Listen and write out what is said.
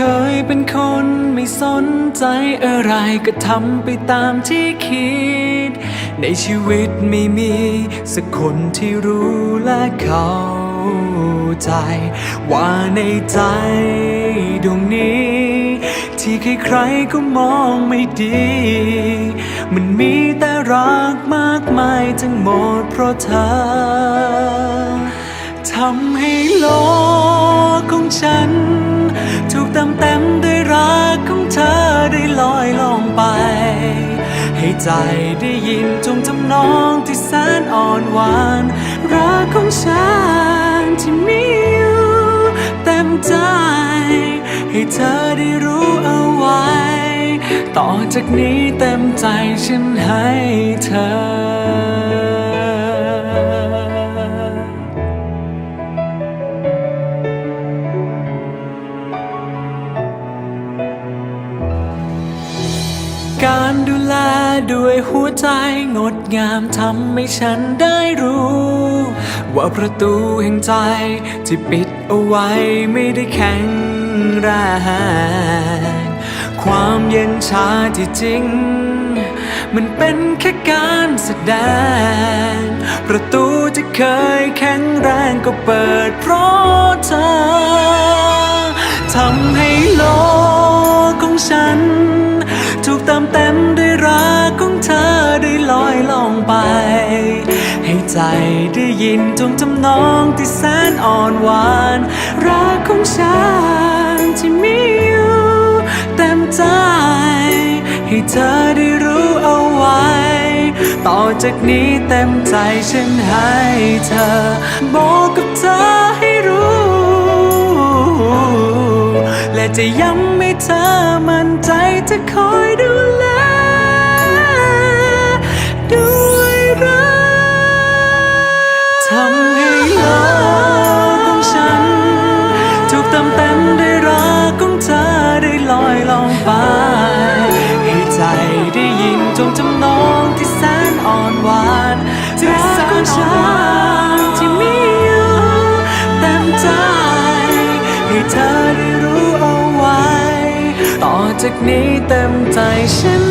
คยเป็นคนไม่สนใจอะไรก็ทำไปตามที่คิด ในชีวิตไม่มีสักคนที่รู้และเข้าใจ ว่าในใจดวงนี้ ที่ใครๆก็มองไม่ดี มันมีแต่รักมากมายทั้งหมดเพราะเธอทำให้โลกของฉัน ให้ใจได้ยินจงจำนองที่แสนอ่อนหวาน รักของฉันที่มีอยู่เต็มใจ ให้เธอได้รู้เอาไว้ ต่อจากนี้เต็มใจฉันให้เธอ การดูแลด้วยหัวใจงดงามทำให้ฉันได้รู้ ว่าประตูแห่งใจที่ปิดเอาไว้ไม่ได้แข็งแรงความเย็นชาที่จริง มันเป็นแค่การแสดง ประตูที่เคยแข็งแรงก็เปิดเพราะเธอทำใได้ลอยล่องไป ให้ใจได้ยินจงจำนองที่แสนอ่อนหวาน รักของฉันที่มีอยู่เต็มใจ ให้เธอได้รู้เอาไว้ ต่อจากนี้เต็มใจฉันให้เธอ บอกกับเธอให้รู้ และจะย้ำให้เธอมั่นใจจะคอยดูแล ทำให้โลกของฉันถูกเติมเต็มด้วยรักของเธอได้ลอยลองไป ให้ใจได้ยินจงจำนองที่แสนอ่อนหวานรักของฉันที่มีอยู่เต็มใจ ให้เธอได้รู้เอาไว้ ต่อจากนี้เต็มใจฉัน